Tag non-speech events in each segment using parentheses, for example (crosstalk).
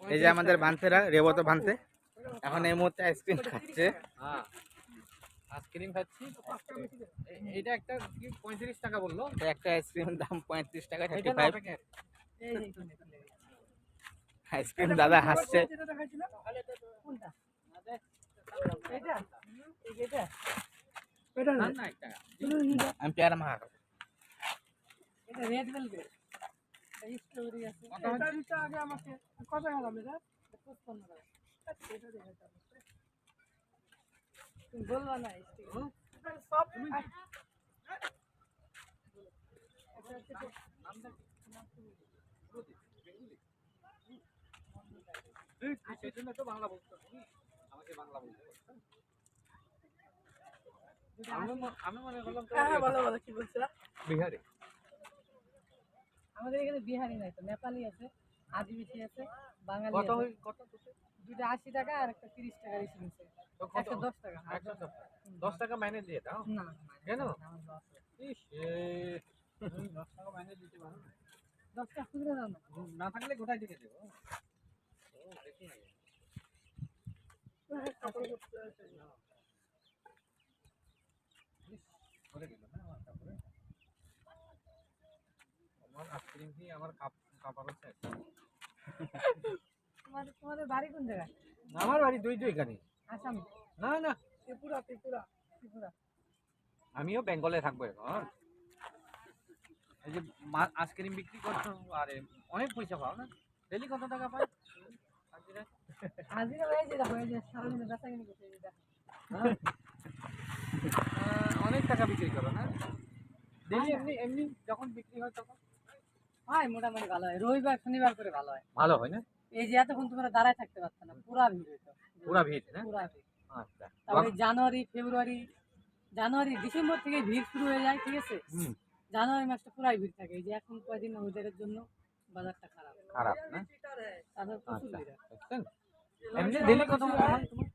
এই যে আমাদের ভান্তেরা রেবত ভান্তে। এখন এই মুহূর্তে আইসক্রিম খাচ্ছে। হ্যাঁ আইসক্রিম খাচ্ছি। এ- এইটা একটা পঁয়ত্রিশ টাকা বলল? একটা আইসক্রিমের দাম পঁয়ত্রিশ টাকা থার্টি ফাইভ আইসক্রিম দাদা হাসছে। না না এক টাকা আমি পেয়ারা মাখা খাব। কত হচ্ছে? এই, সেই জন্য তো বাংলা বলতে। আমাকে বাংলা বলতে আমি মনে করলাম হ্যাঁ বলো বলো কি বলছো বিহারি। আমাদের এখানে বিহারি নাই তো নেপালি আছে আদিবাসী আছে বাঙালি? দুইটা আশি টাকা আর একটা তিরিশ টাকা বেশি নিচ্ছে? একশো দশ টাকা। একশো দশ টাকা। দশ টাকা মাইনে দিয়ে দাও? না কেন? দশ টাকা। মাইনে দিতে পারো? দশ টাকা খুচরো দাও না। না থাকলে কোথায় থেকে দেবো? ও, দেখি না। ইস, পড়ে গেল না আমার কাপড়ে? আমার। (laughs) তোমাদের বাড়ি কোন জায়গায়? আমার বাড়ি দুই দুই এখানে। আসাম? না না। ত্রিপুরা ত্রিপুরা ত্রিপুরা। আমিও বেঙ্গলে থাকব এখন। এই যে আইসক্রিম বিক্রি করছ আরে অনেক পয়সা পাও না? ডেলি কত টাকা পাই হাজিরা? হাজিরা হয়েছে দেখো এই যে সারাদিনে বেচা কিনে। হ্যাঁ? অনেক টাকা বিক্রি করো না? ডেলি এমনি এমনি যখন বিক্রি হয় তখন? হয় মোটামুটি ভালো হয়। রবিবার শনিবার করে ভালো হয়। ভালো হয় না? এই যে এতক্ষণ তোমরা দাঁড়ায় থাকতে পারছ না পুরা ভিড় হইতো। পুরা ভিড় না? পুরা ভিড়। আচ্ছা। তারপরে জানুয়ারি ফেব্রুয়ারি জানুয়ারি ডিসেম্বর থেকে ভিড় শুরু হয়ে যায় ঠিক আছে? জানুয়ারি মাসটা পুরাই ভিড় থাকে। এই যে এখন কয়দিন ওয়েদারের জন্য বাজারটা খারাপ। খারাপ না? তারপর প্রচুর আচ্ছা। ভিড়? এমনি ডেলি কত হয় তোমার?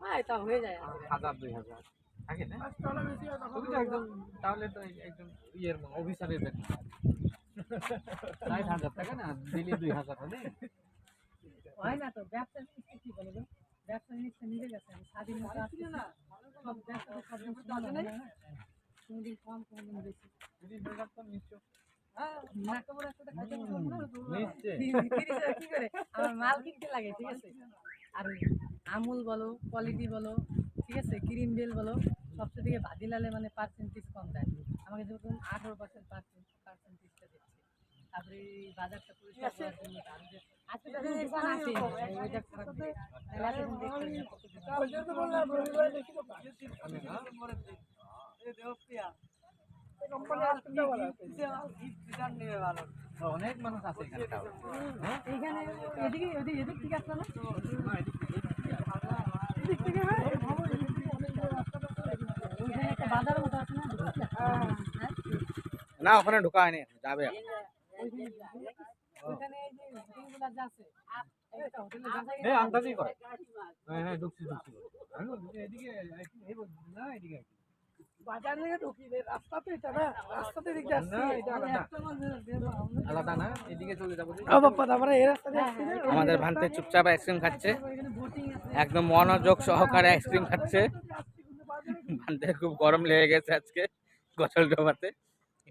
হ্যাঁ তা হয়ে যায় হাজার দুই হাজার। থাকে না? তুমি তো একদম। তাহলে তো একদম ইয়ের অফিসারের বেতন ষাট হাজার টাকা না? দুই হাজার হলে। হয় না তো ব্যবসা জিনিসটা কি বলো তো? ব্যবসা জিনিসটা নিজে গেছে আমি স্বাধীনতা আসছে। না সব ব্যবসা সব দিন সমান না। কোনোদিন কম কোনোদিন বেশি। আমার মাল কিনতে লাগে ঠিক আছে? আর আমুল বলো কোয়ালিটি বলো ঠিক আছে? ক্রিম বেল বলো সবচেয়ে থেকে ভাদিলালে মানে পার্সেন্টেজ কম দেয়। আমাকে যখন আঠারো পার্সেন্ট পার্সেন্টেজটা দিচ্ছে তারপরে বাজারটা পরিষ্কার অনেক মানুষ আছে এখানে। হ্যাঁ? এদিকে এদিকে এদিক ঠিক আছে না? ওইখানে একটা বাজার মতো আছে না? হ্যাঁ। না ওখানে ঢোকা হয়নি। যাবে। হ্যাঁ হ্যাঁ। বাজার থেকে ঢুকি এটা না আলাদা। না এদিকে চলে যাব ও বাপ্পা আমরা এই রাস্তা না? আমাদের ভান্তে চুপচাপ আইসক্রিম খাচ্ছে। একদম মনোযোগ সহকারে আইসক্রিম খাচ্ছে। ভান্তে খুব গরম লেগে গেছে আজকে গোসল ডোবাতে।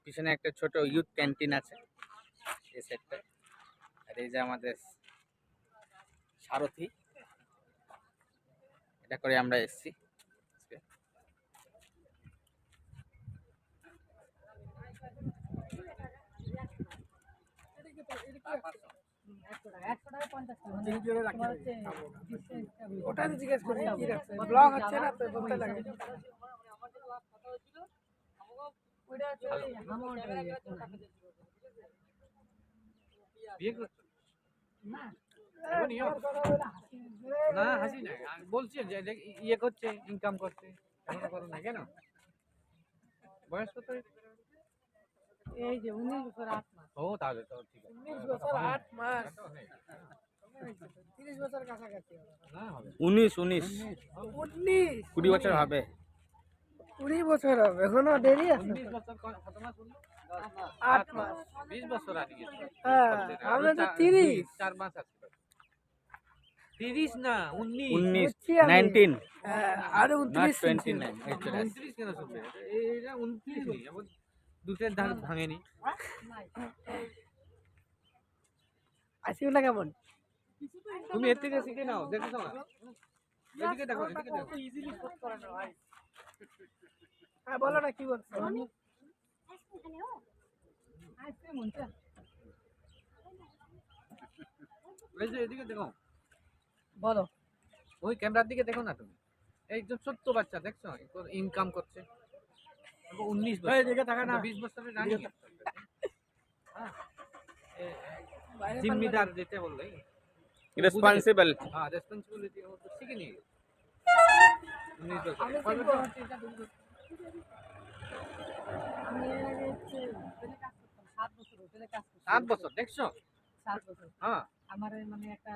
পিছনে একটা ছোট ইউথ ক্যান্টিন আছে। এই সেটটা আর এই যে আমাদের সারথি এটা করে আমরা এসেছি। ওটা জিজ্ঞেস করি কি রাখছে? ব্লগ হচ্ছে না তো বলতে লাগে। ওইটা হচ্ছে ওই হামাওয়াটা ওই একটা না। বিয়ে না ইয়ে না হাসি না বলছি যে ইয়ে করছে ইনকাম করছে। এখনও করো না কেন? বয়স কত? এই যে উনিশ বছর আট মাস। ও তাহলে তো ঠিক আছে। উনিশ বছর আট মাস। তিরিশ বছর কাছাকাছি হবে। উনিশ উনিশ। উনিশ কুড়ি বছর হবে। কুড়ি বছর হবে। এখনও দেরি আছে। উনিশ বছর কত মাস? বললি? আট মাস। বিশ বছর আগে হ্যাঁ আমরা তো তিরিশ। চার মাস আছে তিরিশ না উনিশ। উনিশ। নাইনটিন হ্যাঁ, আর উনত্রিশ। টোয়েন্টি নাইন উনত্রিশ কেন শুনবে? এটা উনত্রিশ নেই এবার দুটের ধার ভাঙেনি। আইসিউটা কেমন? তুমি এর থেকে শিখে নাও দেখেছ না এদিকে দেখো এদিকে দেখো। হ্যাঁ বলো না কি বলছো? আইসক্রিম হচ্ছে এই যে এদিকে দেখো। বলো। ওই ক্যামেরার দিকে দেখো না তুমি? যে ছোট্ট বাচ্চা দেখছ? ইনকাম করছে। উনিশ বছর। দিকে তাকা না। বিশ বছরের রানী। হ্যাঁ। জিম্মিদার যেতে বললে রেসপন্সিবল হ্যাঁ রেসপন্সিবিলিটি ও তো শিখে নিয়ে উনিশ বছর। সাত বছর দেখছ? সাত বছর। হ্যাঁ। আমার মানে একটা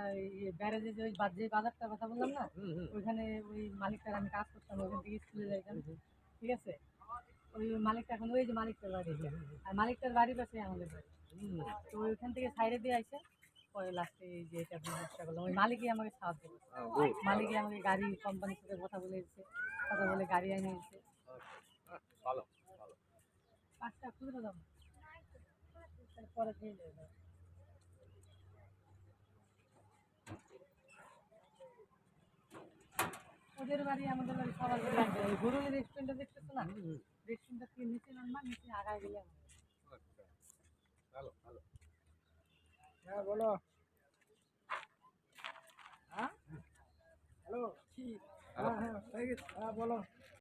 ব্যারেজে যে ওই যে বাজারটার কথা বললাম না ওইখানে ওই মালিকটার আমি কাজ করতাম ওইখান থেকে স্কুলে যাইতাম ঠিক আছে? ওই মালিকটা এখন ওই যে মালিকটার বাড়ি। আর মালিকটার বাড়ির পাশে আমাদের বাড়ি। তো ওইখান থেকে সাইডে দিয়ে আইসে পরে লাস্টে এই যে এটা বিজনেসটা করলাম ওই মালিকই আমাকে সাহায্য করছে। মালিকই আমাকে গাড়ি কোম্পানির সাথে কথা বলে দিচ্ছে কথা বলে গাড়ি এনে দিচ্ছে আহ, ভালো ভালো। পাঁচটা খুচরো দাম পরে দিয়ে দেবে ওদের বাড়ি আমাদের বাড়ি সবার বাড়ি গরুর রেস্টুরেন্টটা দেখতেছো না। রেস্টুরেন্টটা থেকে নিচে নামবা নিচে আগায় গেলে আচ্ছা। ভালো ভালো। হ্যাঁ বলো। হ্যালো? কি হ্যাঁ হ্যাঁ হয়ে হ্যাঁ বলো।